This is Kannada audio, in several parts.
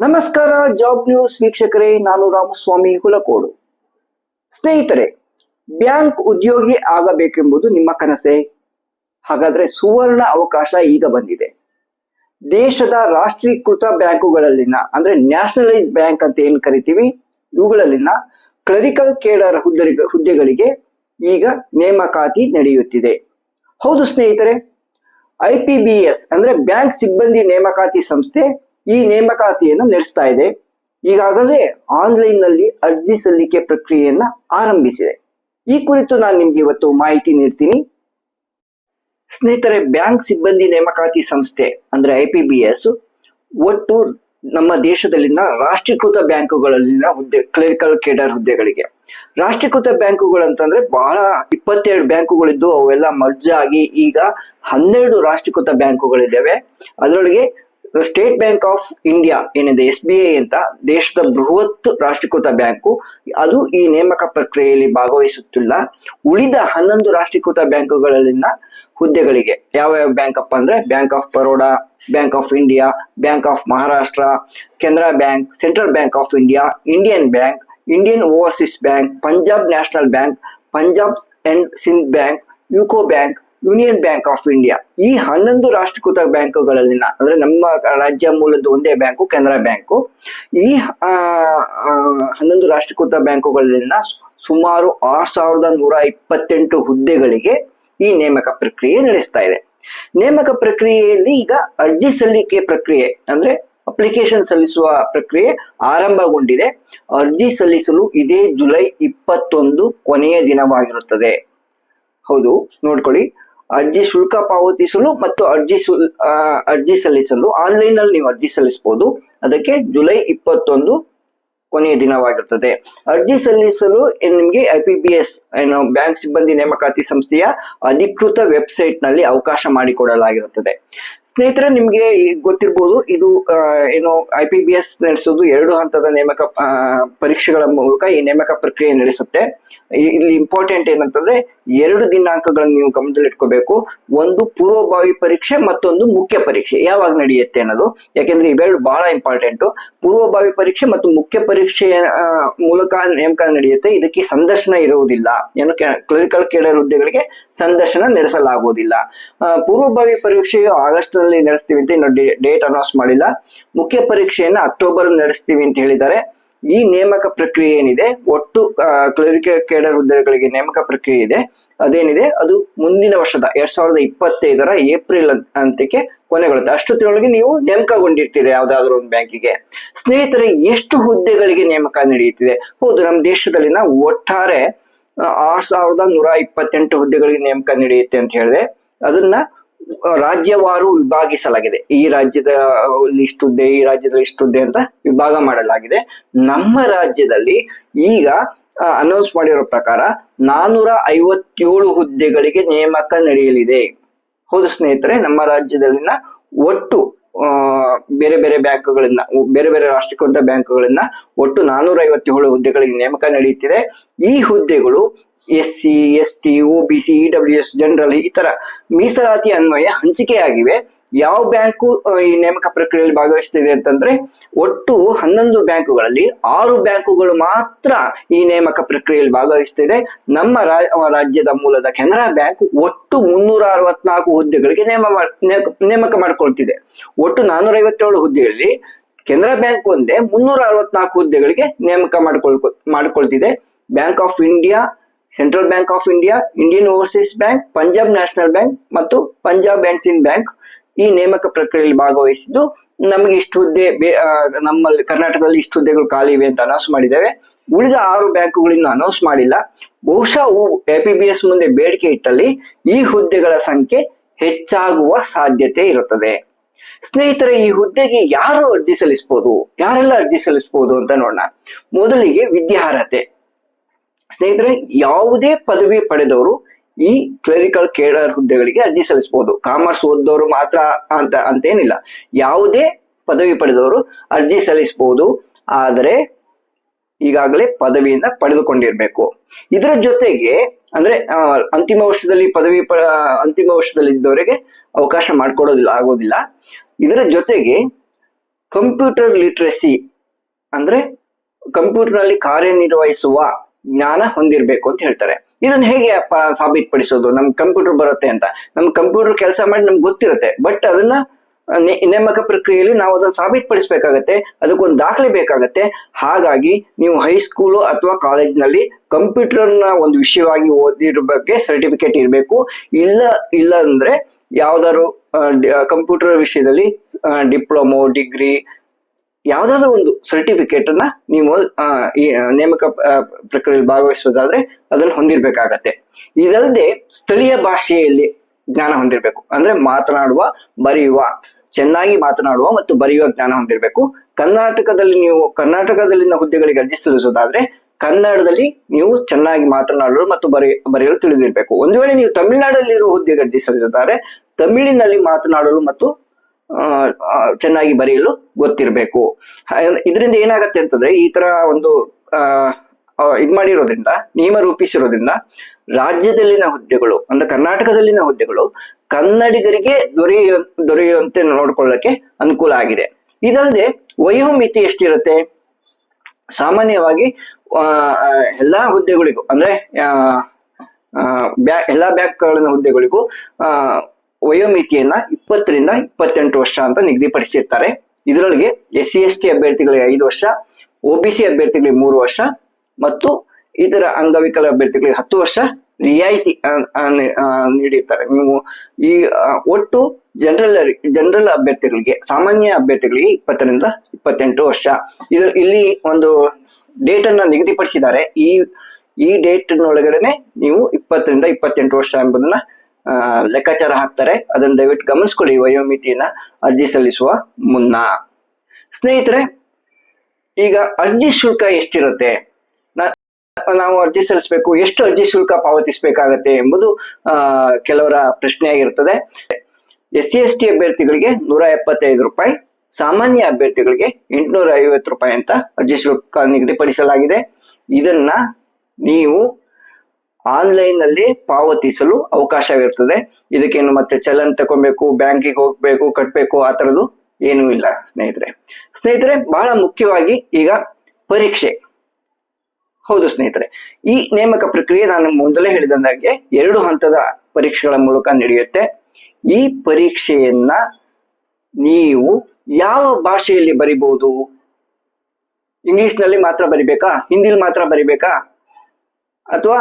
ನಮಸ್ಕಾರ, ಜಾಬ್ ನ್ಯೂಸ್ ವೀಕ್ಷಕರೇ, ನಾನು ರಾಮಸ್ವಾಮಿ ಹುಲಕೋಡು. ಸ್ನೇಹಿತರೆ, ಬ್ಯಾಂಕ್ ಉದ್ಯೋಗಿ ಆಗಬೇಕೆಂಬುದು ನಿಮ್ಮ ಕನಸೆ? ಹಾಗಾದ್ರೆ ಸುವರ್ಣ ಅವಕಾಶ ಈಗ ಬಂದಿದೆ. ದೇಶದ ರಾಷ್ಟ್ರೀಕೃತ ಬ್ಯಾಂಕುಗಳಲ್ಲಿನ, ಅಂದ್ರೆ ನ್ಯಾಷನಲೈಸ್ ಬ್ಯಾಂಕ್ ಅಂತ ಏನ್ ಕರಿತೀವಿ? ಇವುಗಳಲ್ಲಿನ ಕ್ಲರಿಕಲ್ ಕೇಡರ್ ಹುದ್ದೆ ಹುದ್ದೆಗಳಿಗೆ ಈಗ ನೇಮಕಾತಿ ನಡೆಯುತ್ತಿದೆ. ಹೌದು ಸ್ನೇಹಿತರೆ, ಐ ಪಿ ಬಿ ಎಸ್, ಅಂದ್ರೆ ಬ್ಯಾಂಕ್ ಸಿಬ್ಬಂದಿ ನೇಮಕಾತಿ ಸಂಸ್ಥೆ ಈ ನೇಮಕಾತಿಯನ್ನು ನಡೆಸ್ತಾ ಇದೆ. ಈಗಾಗಲೇ ಆನ್ಲೈನ್ನಲ್ಲಿ ಅರ್ಜಿ ಸಲ್ಲಿಕೆ ಪ್ರಕ್ರಿಯೆಯನ್ನ ಆರಂಭಿಸಿದೆ. ಈ ಕುರಿತು ನಾನು ನಿಮ್ಗೆ ಇವತ್ತು ಮಾಹಿತಿ ನೀಡ್ತೀನಿ. ಸ್ನೇಹಿತರೆ, ಬ್ಯಾಂಕ್ ಸಿಬ್ಬಂದಿ ನೇಮಕಾತಿ ಸಂಸ್ಥೆ, ಅಂದ್ರೆ ಐ ಪಿ ಬಿ ಎಸ್, ಒಟ್ಟು ನಮ್ಮ ದೇಶದಲ್ಲಿನ ರಾಷ್ಟ್ರೀಕೃತ ಬ್ಯಾಂಕುಗಳಲ್ಲಿನ ಹುದ್ದೆ, ಕ್ಲರಿಕಲ್ ಕೇಡರ್ ಹುದ್ದೆಗಳಿಗೆ. ರಾಷ್ಟ್ರೀಕೃತ ಬ್ಯಾಂಕುಗಳು ಅಂತಂದ್ರೆ ಬಹಳ ಇಪ್ಪತ್ತೆರಡು ಬ್ಯಾಂಕುಗಳಿದ್ದು ಅವೆಲ್ಲ ಮರ್ಜಾಗಿ ಈಗ ಹನ್ನೆರಡು ರಾಷ್ಟ್ರೀಕೃತ ಬ್ಯಾಂಕುಗಳಿದ್ದಾವೆ. ಅದರೊಳಗೆ ಸ್ಟೇಟ್ ಬ್ಯಾಂಕ್ ಆಫ್ ಇಂಡಿಯಾ ಏನಿದೆ ಎಸ್ ಬಿ ಐ ಅಂತ ದೇಶದ ಬೃಹತ್ ರಾಷ್ಟ್ರೀಕೃತ ಬ್ಯಾಂಕು. ಅದು ಈ ನೇಮಕ ಪ್ರಕ್ರಿಯೆಯಲ್ಲಿ ಭಾಗವಹಿಸುತ್ತಿಲ್ಲ. ಉಳಿದ ಹನ್ನೊಂದು ರಾಷ್ಟ್ರೀಕೃತ ಬ್ಯಾಂಕುಗಳಲ್ಲಿನ ಹುದ್ದೆಗಳಿಗೆ ಯಾವ ಯಾವ ಬ್ಯಾಂಕ್ ಅಪ್ಪ ಅಂದ್ರೆ, bank of Baroda, bank of India, bank of Maharashtra, Canara bank, central bank of India, Indian bank, Indian overseas bank, Punjab national bank, Punjab and Sindh bank, UCO bank union bank of India ಈ ಹನ್ನೊಂದು ರಾಷ್ಟ್ರೀಕೃತ ಬ್ಯಾಂಕುಗಳಲ್ಲಿನ, ಅಂದ್ರೆ ನಮ್ಮ ರಾಜ್ಯ ಮೂಲದ ಒಂದೇ ಬ್ಯಾಂಕು, ಕೆನರಾ ಬ್ಯಾಂಕು. ಈ ಹನ್ನೊಂದು ರಾಷ್ಟ್ರೀಕೃತ ಬ್ಯಾಂಕುಗಳಲ್ಲಿನ ಸುಮಾರು ಆರ್ ಸಾವಿರದ ನೂರ ಇಪ್ಪತ್ತೆಂಟು ಹುದ್ದೆಗಳಿಗೆ ಈ ನೇಮಕ ಪ್ರಕ್ರಿಯೆ ನಡೆಸ್ತಾ ಇದೆ. ನೇಮಕ ಪ್ರಕ್ರಿಯೆಯಲ್ಲಿ ಈಗ ಅರ್ಜಿ ಸಲ್ಲಿಕೆ ಪ್ರಕ್ರಿಯೆ, ಅಂದ್ರೆ ಅಪ್ಲಿಕೇಶನ್ ಸಲ್ಲಿಸುವ ಪ್ರಕ್ರಿಯೆ ಆರಂಭಗೊಂಡಿದೆ. ಅರ್ಜಿ ಸಲ್ಲಿಸಲು ಇದೇ ಜುಲೈ ಇಪ್ಪತ್ತೊಂದು ಕೊನೆಯ ದಿನವಾಗಿರುತ್ತದೆ. ಹೌದು, ನೋಡ್ಕೊಳ್ಳಿ. ಅರ್ಜಿ ಶುಲ್ಕ ಪಾವತಿಸಲು ಮತ್ತು ಅರ್ಜಿ ಅರ್ಜಿ ಸಲ್ಲಿಸಲು ಆನ್ಲೈನ್ ಅಲ್ಲಿ ನೀವು ಅರ್ಜಿ ಸಲ್ಲಿಸಬಹುದು ಅದಕ್ಕೆ ಜುಲೈ ಇಪ್ಪತ್ತೊಂದು ಕೊನೆಯ ದಿನವಾಗಿರುತ್ತದೆ ಅರ್ಜಿ ಸಲ್ಲಿಸಲು ನಿಮಗೆ ಐ ಪಿ ಬಿ ಎಸ್, ಏನು ಬ್ಯಾಂಕ್ ಸಿಬ್ಬಂದಿ ನೇಮಕಾತಿ ಸಂಸ್ಥೆಯ ಅಧಿಕೃತ ವೆಬ್ಸೈಟ್ನಲ್ಲಿ ಅವಕಾಶ ಮಾಡಿಕೊಡಲಾಗಿರುತ್ತದೆ. ಸ್ನೇಹಿತರೆ, ನಿಮ್ಗೆ ಗೊತ್ತಿರಬಹುದು ಇದು ಏನು ಐ ಪಿ ಬಿ ಎಸ್ ನಡೆಸೋದು ಎರಡು ಹಂತದ ನೇಮಕ ಪರೀಕ್ಷೆಗಳ ಮೂಲಕ ಈ ನೇಮಕ ಪ್ರಕ್ರಿಯೆ ನಡೆಸುತ್ತೆ. ಇಲ್ಲಿ ಇಂಪಾರ್ಟೆಂಟ್ ಏನಂತಂದ್ರೆ ಎರಡು ದಿನಾಂಕಗಳನ್ನು ನೀವು ಗಮನದಲ್ಲಿಟ್ಕೋಬೇಕು. ಒಂದು ಪೂರ್ವಭಾವಿ ಪರೀಕ್ಷೆ ಮತ್ತೊಂದು ಮುಖ್ಯ ಪರೀಕ್ಷೆ. ಯಾವಾಗ ನಡೆಯುತ್ತೆ ಅನ್ನೋದು. ಯಾಕೆಂದ್ರೆ ಇವೆರಡು ಬಹಳ ಇಂಪಾರ್ಟೆಂಟ್ ಪೂರ್ವಭಾವಿ ಪರೀಕ್ಷೆ ಮತ್ತು ಮುಖ್ಯ ಪರೀಕ್ಷೆಯ ಮೂಲಕ ನೇಮಕ ನಡೆಯುತ್ತೆ. ಇದಕ್ಕೆ ಸಂದರ್ಶನ ಇರುವುದಿಲ್ಲ. ಏನು ಕ್ಲರಿಕಲ್ ಕೇಡರ್ ಹುದ್ದೆಗಳಿಗೆ ಸಂದರ್ಶನ ನಡೆಸಲಾಗುವುದಿಲ್ಲ. ಪೂರ್ವಭಾವಿ ಪರೀಕ್ಷೆಯು ಆಗಸ್ಟ್ನಲ್ಲಿ ನಡೆಸ್ತೀವಿ ಅಂತ ಇನ್ನು ಡೇಟ್ ಅನೌನ್ಸ್ ಮಾಡಿಲ್ಲ. ಮುಖ್ಯ ಪರೀಕ್ಷೆಯನ್ನು ಅಕ್ಟೋಬರ್ ನಡೆಸ್ತೀವಿ ಅಂತ ಹೇಳಿದ್ದಾರೆ. ಈ ನೇಮಕ ಪ್ರಕ್ರಿಯೆ ಏನಿದೆ, ಒಟ್ಟು ಕ್ಲರಿಕಲ್ ಕೇಡರ್ ಹುದ್ದೆಗಳಿಗೆ ನೇಮಕ ಪ್ರಕ್ರಿಯೆ ಇದೆ. ಅದೇನಿದೆ, ಅದು ಮುಂದಿನ ವರ್ಷದ, ಎರಡ್ ಸಾವಿರದ ಇಪ್ಪತ್ತೈದರ ಏಪ್ರಿಲ್ ಅಂತ್ಯಕ್ಕೆ ಕೊನೆಗೊಳ್ಳುತ್ತೆ. ಅಷ್ಟೊತ್ತಿನೊಳಗೆ ನೀವು ನೇಮಕಗೊಂಡಿರ್ತೀರಿ ಯಾವ್ದಾದ್ರು ಒಂದು ಬ್ಯಾಂಕಿಗೆ. ಸ್ನೇಹಿತರೆ, ಎಷ್ಟು ಹುದ್ದೆಗಳಿಗೆ ನೇಮಕ ನಡೆಯುತ್ತಿದೆ? ಹೌದು, ನಮ್ಮ ದೇಶದಲ್ಲಿನ ಒಟ್ಟಾರೆ ಆರ್ ಸಾವಿರದ ನೂರ ಇಪ್ಪತ್ತೆಂಟು ಹುದ್ದೆಗಳಿಗೆ ನೇಮಕ ನಡೆಯುತ್ತೆ ಅಂತ ಹೇಳಿದೆ ಅದನ್ನ ರಾಜ್ಯವಾರು ವಿಭಾಗಿಸಲಾಗಿದೆ. ಈ ರಾಜ್ಯದ ಇಷ್ಟು ಹುದ್ದೆ ಈ ರಾಜ್ಯದಲ್ಲಿ ಇಷ್ಟು ಹುದ್ದೆ ಅಂತ ವಿಭಾಗ ಮಾಡಲಾಗಿದೆ. ನಮ್ಮ ರಾಜ್ಯದಲ್ಲಿ ಈಗ ಅನೌನ್ಸ್ ಮಾಡಿರೋ ಪ್ರಕಾರ ನಾನೂರ ಐವತ್ತೇಳು ಹುದ್ದೆಗಳಿಗೆ ನೇಮಕ ನಡೆಯಲಿದೆ. ಹೌದು ಸ್ನೇಹಿತರೆ, ನಮ್ಮ ರಾಜ್ಯದಲ್ಲಿನ ಒಟ್ಟು ಬೇರೆ ಬೇರೆ ಬ್ಯಾಂಕ್ಗಳನ್ನ, ಬೇರೆ ಬೇರೆ ರಾಷ್ಟ್ರೀಕೃತ ಬ್ಯಾಂಕ್ಗಳನ್ನ ಒಟ್ಟು ನಾನೂರ ಐವತ್ತೇಳು ಹುದ್ದೆಗಳಿಗೆ ನೇಮಕ ನಡೆಯುತ್ತಿದೆ. ಈ ಹುದ್ದೆಗಳು S C S T O B C W S general ಈ ತರ ಮೀಸಲಾತಿ ಅನ್ವಯ ಹಂಚಿಕೆಯಾಗಿವೆ. ಯಾವ ಬ್ಯಾಂಕು ಈ ನೇಮಕ ಪ್ರಕ್ರಿಯೆಯಲ್ಲಿ ಭಾಗವಹಿಸ್ತಿದೆ ಅಂತಂದ್ರೆ ಒಟ್ಟು ಹನ್ನೊಂದು ಬ್ಯಾಂಕುಗಳಲ್ಲಿ ಆರು ಬ್ಯಾಂಕುಗಳು ಮಾತ್ರ ಈ ನೇಮಕ ಪ್ರಕ್ರಿಯೆಯಲ್ಲಿ ಭಾಗವಹಿಸ್ತಿದೆ. ನಮ್ಮ ರಾಜ್ಯದ ಮೂಲದ ಕೆನರಾ ಬ್ಯಾಂಕ್ ಒಟ್ಟು ಮುನ್ನೂರ ಅರವತ್ನಾಲ್ಕು ಹುದ್ದೆಗಳಿಗೆ ನೇಮ- ನೇಮಕ ಮಾಡ್ಕೊಳ್ತಿದೆ. ಒಟ್ಟು ನಾನೂರ ಐವತ್ತೇಳು ಹುದ್ದೆಗಳಲ್ಲಿ ಕೆನರಾ ಬ್ಯಾಂಕ್ ಒಂದೇ ಮುನ್ನೂರ ಅರವತ್ನಾಲ್ಕು ಹುದ್ದೆಗಳಿಗೆ ನೇಮಕ ಮಾಡ್ಕೊಳ್ಕೊ, ಮಾಡ್ಕೊಳ್ತಿದೆ. Bank of India central bank of India Indian overseas bank Punjab national bank ಮತ್ತು ಪಂಜಾಬ್ ಅಂಡ್ ಸಿಂಧ್ ಬ್ಯಾಂಕ್ ಈ ನೇಮಕ ಪ್ರಕ್ರಿಯೆಯಲ್ಲಿ ಭಾಗವಹಿಸಿದ್ದು. ನಮಗೆ ಇಷ್ಟು ಹುದ್ದೆ ನಮ್ಮಲ್ಲಿ ಕರ್ನಾಟಕದಲ್ಲಿ ಇಷ್ಟು ಹುದ್ದೆಗಳು ಖಾಲಿ ಇವೆ ಅಂತ ಅನೌನ್ಸ್ ಮಾಡಿದ್ದೇವೆ. ಉಳಿದ ಆರು ಬ್ಯಾಂಕುಗಳಿಂದ ಅನೌನ್ಸ್ ಮಾಡಿಲ್ಲ. ಬಹುಶಃ ಎ ಪಿ ಬಿ ಎಸ್ ಮುಂದೆ ಬೇಡಿಕೆ ಇಟ್ಟಲ್ಲಿ ಈ ಹುದ್ದೆಗಳ ಸಂಖ್ಯೆ ಹೆಚ್ಚಾಗುವ ಸಾಧ್ಯತೆ ಇರುತ್ತದೆ. ಸ್ನೇಹಿತರೆ, ಈ ಹುದ್ದೆಗೆ ಯಾರು ಅರ್ಜಿ ಸಲ್ಲಿಸಬಹುದು ಯಾರೆಲ್ಲ ಅರ್ಜಿ ಸಲ್ಲಿಸಬಹುದು ಅಂತ ನೋಡೋಣ. ಮೊದಲಿಗೆ ವಿದ್ಯಾರ್ಹತೆ. ಸ್ನೇಹಿತರೆ, ಯಾವುದೇ ಪದವಿ ಪಡೆದವರು ಈ ಕ್ಲರಿಕಲ್ ಕೇಡರ್ ಹುದ್ದೆಗಳಿಗೆ ಅರ್ಜಿ ಸಲ್ಲಿಸಬಹುದು. ಕಾಮರ್ಸ್ ಓದಿದವರು ಮಾತ್ರ ಅಂತ, ಅಂತೇನಿಲ್ಲ. ಯಾವುದೇ ಪದವಿ ಪಡೆದವರು ಅರ್ಜಿ ಸಲ್ಲಿಸಬಹುದು. ಆದರೆ, ಈಗಾಗಲೇ ಪದವಿಯನ್ನ ಪಡೆದುಕೊಂಡಿರ್ಬೇಕು. ಇದರ ಜೊತೆಗೆ, ಅಂದ್ರೆ ಅಂತಿಮ ವರ್ಷದಲ್ಲಿ ಪದವಿ ಪ ಅಂತಿಮ ವರ್ಷದಲ್ಲಿ ಇದ್ದವರಿಗೆ ಅವಕಾಶ ಮಾಡಿಕೊಡೋದಿಲ್ಲ, ಆಗೋದಿಲ್ಲ. ಇದರ ಜೊತೆಗೆ ಕಂಪ್ಯೂಟರ್ ಲಿಟ್ರಸಿ ಅಂದ್ರೆ ಕಂಪ್ಯೂಟರ್ನಲ್ಲಿ ಕಾರ್ಯನಿರ್ವಹಿಸುವ ಜ್ಞಾನ ಹೊಂದಿರಬೇಕು ಅಂತ ಹೇಳ್ತಾರೆ. ಇದನ್ನ ಹೇಗೆ ಅಪ್ಪ ಸಾಬೀತುಪಡಿಸೋದು? ನಮ್ ಕಂಪ್ಯೂಟರ್ ಬರುತ್ತೆ ಅಂತ. ನಮ್ ಕಂಪ್ಯೂಟರ್ ಕೆಲಸ ಮಾಡಿ ನಮ್ಗೆ ಗೊತ್ತಿರುತ್ತೆ. ಬಟ್ ಅದನ್ನ ನೇಮಕ ಪ್ರಕ್ರಿಯೆಯಲ್ಲಿ ನಾವು ಅದನ್ನ ಸಾಬೀತುಪಡಿಸಬೇಕಾಗತ್ತೆ. ಅದಕ್ಕೊಂದು ದಾಖಲೆ ಬೇಕಾಗತ್ತೆ. ಹಾಗಾಗಿ ನೀವು ಹೈಸ್ಕೂಲು ಅಥವಾ ಕಾಲೇಜ್ನಲ್ಲಿ ಕಂಪ್ಯೂಟರ್ನ ಒಂದು ವಿಷಯವಾಗಿ ಓದಿರೋ ಬಗ್ಗೆ ಸರ್ಟಿಫಿಕೇಟ್ ಇರಬೇಕು. ಇಲ್ಲ ಇಲ್ಲ ಅಂದ್ರೆ ಯಾವ್ದಾದ್ರು ಕಂಪ್ಯೂಟರ್ ವಿಷಯದಲ್ಲಿ ಡಿಪ್ಲೊಮೊ ಡಿಗ್ರಿ ಯಾವ್ದಾದ್ರು ಒಂದು ಸರ್ಟಿಫಿಕೇಟ್ ಅನ್ನ ನೀವು ಈ ನೇಮಕ ಪ್ರಕ್ರಿಯೆಯಲ್ಲಿ ಭಾಗವಹಿಸೋದಾದ್ರೆ ಅದನ್ನ ಹೊಂದಿರ್ಬೇಕಾಗತ್ತೆ. ಇದಲ್ಲದೆ ಸ್ಥಳೀಯ ಭಾಷೆಯಲ್ಲಿ ಜ್ಞಾನ ಹೊಂದಿರಬೇಕು. ಅಂದ್ರೆ ಮಾತನಾಡುವ, ಬರೆಯುವ, ಚೆನ್ನಾಗಿ ಮಾತನಾಡುವ ಮತ್ತು ಬರೆಯುವ ಜ್ಞಾನ ಹೊಂದಿರಬೇಕು. ಕರ್ನಾಟಕದಲ್ಲಿ ನೀವು, ಕರ್ನಾಟಕದಲ್ಲಿನ ಹುದ್ದೆಗಳಿಗೆ ಅರ್ಜಿ ಸಲ್ಲಿಸೋದಾದ್ರೆ ಕನ್ನಡದಲ್ಲಿ ನೀವು ಚೆನ್ನಾಗಿ ಮಾತನಾಡಲು ಮತ್ತು ಬರೆಯ ಬರೆಯಲು ತಿಳಿದಿರಬೇಕು. ಒಂದು ವೇಳೆ ನೀವು ತಮಿಳುನಾಡಲ್ಲಿರುವ ಹುದ್ದೆಗೆ ಅರ್ಜಿ ಸಲ್ಲಿಸುತ್ತಾರೆ ತಮಿಳಿನಲ್ಲಿ ಮಾತನಾಡಲು ಮತ್ತು ಚೆನ್ನಾಗಿ ಬರೆಯಲು ಗೊತ್ತಿರಬೇಕು. ಇದರಿಂದ ಏನಾಗತ್ತೆ ಅಂತಂದ್ರೆ ಈ ತರ ಒಂದು ಇದು ಮಾಡಿರೋದ್ರಿಂದ, ನಿಯಮ ರೂಪಿಸಿರೋದ್ರಿಂದ ರಾಜ್ಯದಲ್ಲಿನ ಹುದ್ದೆಗಳು, ಅಂದ್ರೆ ಕರ್ನಾಟಕದಲ್ಲಿನ ಹುದ್ದೆಗಳು ಕನ್ನಡಿಗರಿಗೆ ದೊರೆಯ, ದೊರೆಯುವಂತೆ ನೋಡ್ಕೊಳ್ಳಕ್ಕೆ ಅನುಕೂಲ ಆಗಿದೆ. ಇದಲ್ಲದೆ ವಯೋಮಿತಿ ಎಷ್ಟಿರುತ್ತೆ? ಸಾಮಾನ್ಯವಾಗಿ ಎಲ್ಲಾ ಹುದ್ದೆಗಳಿಗೂ, ಅಂದ್ರೆ ಬ್ಯಾ, ಎಲ್ಲಾ ಬ್ಯಾಂಕ್ಗಳ ಹುದ್ದೆಗಳಿಗೂ ವಯೋಮಿತಿಯನ್ನ ಇಪ್ಪತ್ತರಿಂದ ಇಪ್ಪತ್ತೆಂಟು ವರ್ಷ ಅಂತ ನಿಗದಿಪಡಿಸಿರ್ತಾರೆ. ಇದರೊಳಗೆ ಎಸ್ ಸಿ ಎಸ್ ಟಿ ಅಭ್ಯರ್ಥಿಗಳಿಗೆ ಐದು ವರ್ಷ ಒ ಬಿ ಸಿ ಅಭ್ಯರ್ಥಿಗಳಿಗೆ ಮೂರು ವರ್ಷ ಮತ್ತು ಇತರ ಅಂಗವಿಕಲ ಅಭ್ಯರ್ಥಿಗಳಿಗೆ ಹತ್ತು ವರ್ಷ ರಿಯಾಯಿತಿ ನೀಡಿರ್ತಾರೆ. ನೀವು ಈ ಒಟ್ಟು ಜನರಲ್ ಜನರಲ್ ಅಭ್ಯರ್ಥಿಗಳಿಗೆ, ಸಾಮಾನ್ಯ ಅಭ್ಯರ್ಥಿಗಳಿಗೆ ಇಪ್ಪತ್ತರಿಂದ ಇಪ್ಪತ್ತೆಂಟು ವರ್ಷ. ಇದು, ಇಲ್ಲಿ ಒಂದು ಡೇಟ್ ಅನ್ನ ನಿಗದಿಪಡಿಸಿದ್ದಾರೆ. ಈ ಈ ಡೇಟ್ ಒಳಗಡೆನೆ ನೀವು ಇಪ್ಪತ್ತರಿಂದ ಇಪ್ಪತ್ತೆಂಟು ವರ್ಷ ಎಂಬುದನ್ನ ಲೆಕ್ಕಾಚಾರ ಹಾಕ್ತಾರೆ. ಅದನ್ನ ದಯವಿಟ್ಟು ಗಮನಿಸ್ಕೊಳ್ಳಿ. ವಯೋಮಿತಿಯನ್ನ ಅರ್ಜಿ ಸಲ್ಲಿಸುವ ಮುನ್ನ. ಸ್ನೇಹಿತರೆ, ಈಗ ಅರ್ಜಿ ಶುಲ್ಕ ಎಷ್ಟಿರುತ್ತೆ? ನಾವು ಅರ್ಜಿ ಸಲ್ಲಿಸಬೇಕು. ಎಷ್ಟು ಅರ್ಜಿ ಶುಲ್ಕ ಪಾವತಿಸಬೇಕಾಗತ್ತೆ ಎಂಬುದು ಕೆಲವರ ಪ್ರಶ್ನೆ ಆಗಿರ್ತದೆ. ಎಸ್ ಸಿ ಎಸ್ ಟಿ ಅಭ್ಯರ್ಥಿಗಳಿಗೆ ನೂರ ಎಪ್ಪತ್ತೈದು ರೂಪಾಯಿ, ಸಾಮಾನ್ಯ ಅಭ್ಯರ್ಥಿಗಳಿಗೆ ಎಂಟುನೂರ ಐವತ್ತು ರೂಪಾಯಿ ಅಂತ ಅರ್ಜಿ ಶುಲ್ಕ ನಿಗದಿಪಡಿಸಲಾಗಿದೆ. ಇದನ್ನ ನೀವು ಆನ್ಲೈನ್ನಲ್ಲಿ ಪಾವತಿಸಲು ಅವಕಾಶವಿರ್ತದೆ. ಇದಕ್ಕೇನು ಮತ್ತೆ ಚಲನ್ ತಗೊಬೇಕು ಬ್ಯಾಂಕಿಗೆ ಹೋಗ್ಬೇಕು, ಕಟ್ಬೇಕು, ಆ ತರದ್ದು ಏನೂ ಇಲ್ಲ ಸ್ನೇಹಿತರೆ. ಸ್ನೇಹಿತರೆ, ಬಹಳ ಮುಖ್ಯವಾಗಿ ಈಗ ಪರೀಕ್ಷೆ. ಹೌದು ಸ್ನೇಹಿತರೆ. ಈ ನೇಮಕ ಪ್ರಕ್ರಿಯೆ ನಾನು ಮೊದಲೇ ಹೇಳಿದಂಗೆ ಎರಡು ಹಂತದ ಪರೀಕ್ಷೆಗಳ ಮೂಲಕ ನಡೆಯುತ್ತೆ. ಈ ಪರೀಕ್ಷೆಯನ್ನ ನೀವು ಯಾವ ಭಾಷೆಯಲ್ಲಿ ಬರಿಬಹುದು ಇಂಗ್ಲಿಷ್ನಲ್ಲಿ ಮಾತ್ರ ಬರಿಬೇಕಾ? ಹಿಂದಿಲಿ ಮಾತ್ರ ಬರಿಬೇಕಾ? ಅಥವಾ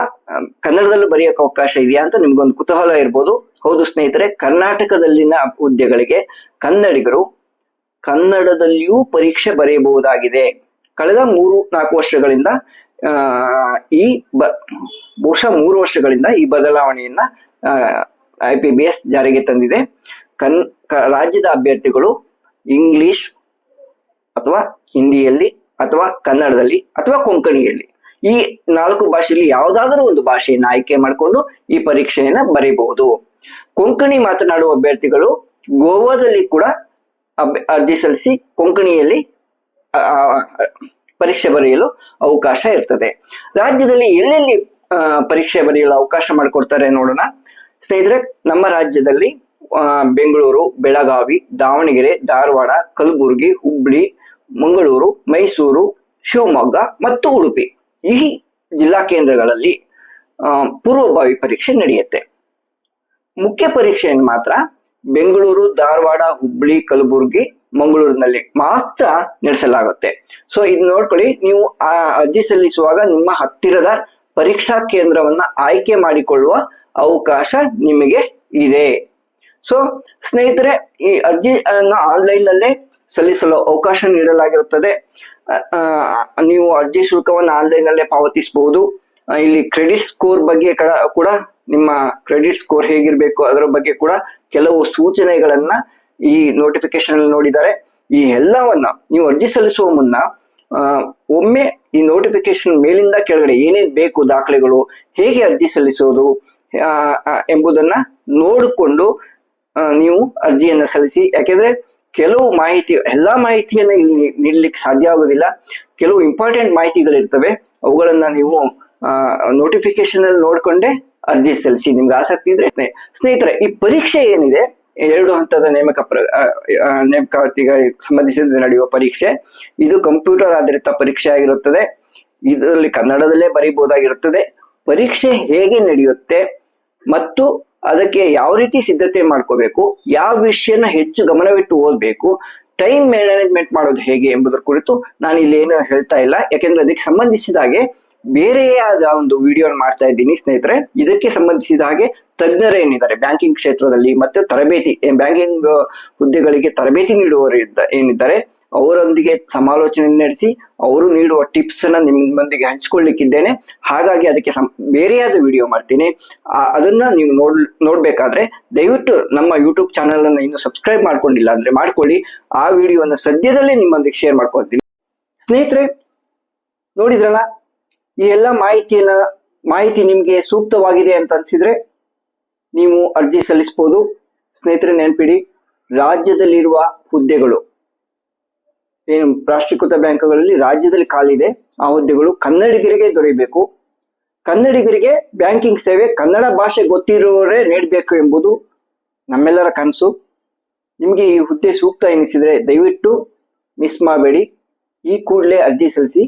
ಕನ್ನಡದಲ್ಲೂ ಬರೆಯಕ್ಕೆ ಅವಕಾಶ ಇದೆಯಾ ಅಂತ ನಿಮ್ಗೊಂದು ಕುತೂಹಲ ಇರ್ಬೋದು. ಹೌದು ಸ್ನೇಹಿತರೆ, ಕರ್ನಾಟಕದಲ್ಲಿನ ಹುದ್ದೆಗಳಿಗೆ ಕನ್ನಡಿಗರು ಕನ್ನಡದಲ್ಲಿಯೂ ಪರೀಕ್ಷೆ ಬರೆಯಬಹುದಾಗಿದೆ. ಕಳೆದ ಮೂರು, ನಾಲ್ಕು ವರ್ಷಗಳಿಂದ ಈ ಬಹುಶಃ ಮೂರು ವರ್ಷಗಳಿಂದ ಈ ಬದಲಾವಣೆಯನ್ನ ಐ ಪಿ ಬಿ ಎಸ್ ಜಾರಿಗೆ ತಂದಿದೆ. ಕನ್ ರಾಜ್ಯದ ಅಭ್ಯರ್ಥಿಗಳು ಇಂಗ್ಲಿಷ್ ಅಥವಾ ಹಿಂದಿಯಲ್ಲಿ ಅಥವಾ ಕನ್ನಡದಲ್ಲಿ ಅಥವಾ ಕೊಂಕಣಿಯಲ್ಲಿ. ಈ ನಾಲ್ಕು ಭಾಷೆಯಲ್ಲಿ ಯಾವುದಾದರೂ ಒಂದು ಭಾಷೆಯನ್ನು ಆಯ್ಕೆ ಮಾಡಿಕೊಂಡು ಈ ಪರೀಕ್ಷೆಯನ್ನ ಬರೀಬಹುದು. ಕೊಂಕಣಿ ಮಾತನಾಡುವ ಅಭ್ಯರ್ಥಿಗಳು ಗೋವಾದಲ್ಲಿ ಕೂಡ ಅರ್ಜಿ ಸಲ್ಲಿಸಿ ಕೊಂಕಣಿಯಲ್ಲಿ ಪರೀಕ್ಷೆ ಬರೆಯಲು ಅವಕಾಶ ಇರ್ತದೆ. ರಾಜ್ಯದಲ್ಲಿ ಎಲ್ಲೆಲ್ಲಿ ಪರೀಕ್ಷೆ ಬರೆಯಲು ಅವಕಾಶ ಮಾಡಿಕೊಡ್ತಾರೆ ನೋಡೋಣ. ಸ್ನೇಹಿತರೆ, ನಮ್ಮ ರಾಜ್ಯದಲ್ಲಿ ಬೆಂಗಳೂರು, ಬೆಳಗಾವಿ, ದಾವಣಗೆರೆ, ಧಾರವಾಡ, ಕಲಬುರಗಿ, ಹುಬ್ಳಿ, ಮಂಗಳೂರು, ಮೈಸೂರು, ಶಿವಮೊಗ್ಗ ಮತ್ತು ಉಡುಪಿ. ಈ ಜಿಲ್ಲಾ ಕೇಂದ್ರಗಳಲ್ಲಿ ಪೂರ್ವಭಾವಿ ಪರೀಕ್ಷೆ ನಡೆಯುತ್ತೆ. ಮುಖ್ಯ ಪರೀಕ್ಷೆಯನ್ನು ಮಾತ್ರ? ಬೆಂಗಳೂರು, ಧಾರವಾಡ, ಹುಬ್ಳಿ, ಕಲಬುರಗಿ, ಮಂಗಳೂರಿನಲ್ಲಿ ಮಾತ್ರ ನಡೆಸಲಾಗುತ್ತೆ. ಸೊ ಇದು ನೋಡ್ಕೊಳ್ಳಿ, ನೀವು ಆ ಅರ್ಜಿ ಸಲ್ಲಿಸುವಾಗ ನಿಮ್ಮ ಹತ್ತಿರದ ಪರೀಕ್ಷಾ ಕೇಂದ್ರವನ್ನ ಆಯ್ಕೆ ಮಾಡಿಕೊಳ್ಳುವ ಅವಕಾಶ ನಿಮಗೆ ಇದೆ. ಸೊ ಸ್ನೇಹಿತರೆ, ಈ ಅರ್ಜಿಯನ್ನು ಆನ್ಲೈನ್ ನಲ್ಲೇ ಸಲ್ಲಿಸಲು ಅವಕಾಶ ನೀಡಲಾಗಿರುತ್ತದೆ. ನೀವು ಅರ್ಜಿ ಶುಲ್ಕವನ್ನು ಆನ್ಲೈನ್ ನಲ್ಲೇ ಪಾವತಿಸಬಹುದು ಇಲ್ಲಿ ಕ್ರೆಡಿಟ್ ಸ್ಕೋರ್ ಬಗ್ಗೆ ಕೂಡ ನಿಮ್ಮ ಕ್ರೆಡಿಟ್ ಸ್ಕೋರ್ ಹೇಗಿರಬೇಕು ಅದರ ಬಗ್ಗೆ ಕೂಡ ಕೆಲವು ಸೂಚನೆಗಳನ್ನ ಈ ನೋಟಿಫಿಕೇಶನ್ ಅಲ್ಲಿ ನೋಡಿದ್ದಾರೆ. ಈ ಎಲ್ಲವನ್ನ ನೀವು ಅರ್ಜಿ ಸಲ್ಲಿಸುವ ಮುನ್ನ ಒಮ್ಮೆ ಈ ನೋಟಿಫಿಕೇಶನ್ ಮೇಲಿಂದ ಕೆಳಗಡೆ ಏನೇನ್ ಬೇಕು ದಾಖಲೆಗಳು ಹೇಗೆ ಅರ್ಜಿ ಆ, ಎಂಬುದನ್ನ ನೋಡಿಕೊಂಡು ನೀವು ಅರ್ಜಿಯನ್ನ ಸಲ್ಲಿಸಿ. ಯಾಕೆಂದ್ರೆ ಕೆಲವು ಮಾಹಿತಿ, ಎಲ್ಲಾ ಮಾಹಿತಿಯನ್ನು ಇಲ್ಲಿ ನೀಡ್ಲಿಕ್ಕೆ ಸಾಧ್ಯ ಆಗೋದಿಲ್ಲ. ಕೆಲವು ಇಂಪಾರ್ಟೆಂಟ್ ಮಾಹಿತಿಗಳಿರ್ತವೆ. ಅವುಗಳನ್ನು ನೀವು ನೋಟಿಫಿಕೇಶನ್ ಅಲ್ಲಿ ನೋಡ್ಕೊಂಡೆ ಅರ್ಜಿ ಸಲ್ಲಿಸಿ. ನಿಮ್ಗೆ ಆಸಕ್ತಿ ಇದ್ರೆ ಸ್ನೇ- ಸ್ನೇಹಿತರೆ, ಈ ಪರೀಕ್ಷೆ ಏನಿದೆ? ಎರಡು ಹಂತದ ನೇಮಕ ಪ್ರ- ನೇಮಕಾತಿಗೆ ಸಂಬಂಧಿಸಿದ ನಡೆಯುವ ಪರೀಕ್ಷೆ. ಇದು ಕಂಪ್ಯೂಟರ್ ಆಧಾರಿತ ಪರೀಕ್ಷೆ ಆಗಿರುತ್ತದೆ. ಇದರಲ್ಲಿ ಕನ್ನಡದಲ್ಲೇ ಬರೀಬಹುದಾಗಿರುತ್ತದೆ. ಪರೀಕ್ಷೆ ಹೇಗೆ ನಡೆಯುತ್ತೆ? ಮತ್ತು ಅದಕ್ಕೆ ಯಾವ ರೀತಿ ಸಿದ್ಧತೆ ಮಾಡ್ಕೋಬೇಕು, ಯಾವ ವಿಷಯನ ಹೆಚ್ಚು ಗಮನವಿಟ್ಟು ಓದಬೇಕು ಟೈಮ್ ಮ್ಯಾನೇಜ್ಮೆಂಟ್ ಮಾಡೋದು ಹೇಗೆ ಎಂಬುದರ ಕುರಿತು ನಾನು ಇಲ್ಲಿ ಏನು ಹೇಳ್ತಾ ಇಲ್ಲ. ಯಾಕೆಂದ್ರೆ ಅದಕ್ಕೆ ಸಂಬಂಧಿಸಿದ ಹಾಗೆ ಬೇರೆಯಾದ ಒಂದು ವಿಡಿಯೋ ಮಾಡ್ತಾ ಇದ್ದೀನಿ ಸ್ನೇಹಿತರೆ. ಇದಕ್ಕೆ ಸಂಬಂಧಿಸಿದ ಹಾಗೆ ತಜ್ಞರೇನಿದ್ದಾರೆ ಬ್ಯಾಂಕಿಂಗ್ ಕ್ಷೇತ್ರದಲ್ಲಿ ಮತ್ತು ತರಬೇತಿ ಬ್ಯಾಂಕಿಂಗ್ ಹುದ್ದೆಗಳಿಗೆ ತರಬೇತಿ ನೀಡುವವರು ಏನಿದ್ದಾರೆ ಅವರೊಂದಿಗೆ ಸಮಾಲೋಚನೆ ನಡೆಸಿ ಅವರು ನೀಡುವ ಟಿಪ್ಸ್ ಅನ್ನ ನಿಮ್ಮೊಂದಿಗೆ ಹಂಚ್ಕೊಳ್ಳಿಕ್ಕಿದ್ದೇನೆ. ಹಾಗಾಗಿ ಅದಕ್ಕೆ ಸಂ- ಬೇರೆಯಾದ ವಿಡಿಯೋ ಮಾಡ್ತೀನಿ. ಅದನ್ನ ನೀವು ನೋಡ್, ನೋಡ್ಬೇಕಾದ್ರೆ ದಯವಿಟ್ಟು ನಮ್ಮ ಯೂಟ್ಯೂಬ್ ಚಾನೆಲ್ ಅನ್ನ ಇನ್ನು ಸಬ್ಸ್ಕ್ರೈಬ್ ಮಾಡ್ಕೊಂಡಿಲ್ಲ ಅಂದ್ರೆ ಮಾಡ್ಕೊಳ್ಳಿ. ಆ ವಿಡಿಯೋನ ಸದ್ಯದಲ್ಲೇ ನಿಮ್ಮೊಂದಿಗೆ ಶೇರ್ ಮಾಡ್ಕೊಳ್ತೀನಿ. ಸ್ನೇಹಿತರೆ, ನೋಡಿದ್ರಲ್ಲ? ಈ ಎಲ್ಲ ಮಾಹಿತಿಯನ್ನ, ಮಾಹಿತಿ ನಿಮ್ಗೆ ಸೂಕ್ತವಾಗಿದೆ ಅಂತ ಅನ್ಸಿದ್ರೆ ನೀವು ಅರ್ಜಿ ಸಲ್ಲಿಸಬಹುದು ಸ್ನೇಹಿತರೆ, ನೆನ್ಪಿಡಿ, ರಾಜ್ಯದಲ್ಲಿರುವ ಹುದ್ದೆಗಳು ಏನು ರಾಷ್ಟ್ರೀಕೃತ ಬ್ಯಾಂಕ್ಗಳಲ್ಲಿ ರಾಜ್ಯದಲ್ಲಿ ಕಾಲಿದೆ ಆ ಹುದ್ದೆಗಳು ಕನ್ನಡಿಗರಿಗೆ ದೊರೆಯಬೇಕು. ಕನ್ನಡಿಗರಿಗೆ ಬ್ಯಾಂಕಿಂಗ್ ಸೇವೆ ಕನ್ನಡ ಭಾಷೆ ಗೊತ್ತಿರುವವರೇ ನೀಡಬೇಕು ಎಂಬುದು ನಮ್ಮೆಲ್ಲರ ಕನಸು. ನಿಮಗೆ ಈ ಹುದ್ದೆ ಸೂಕ್ತ ಎನಿಸಿದರೆ ದಯವಿಟ್ಟು ಮಿಸ್ ಮಾಡಬೇಡಿ. ಈ ಕೂಡಲೇ ಅರ್ಜಿ ಸಲ್ಲಿಸಿ.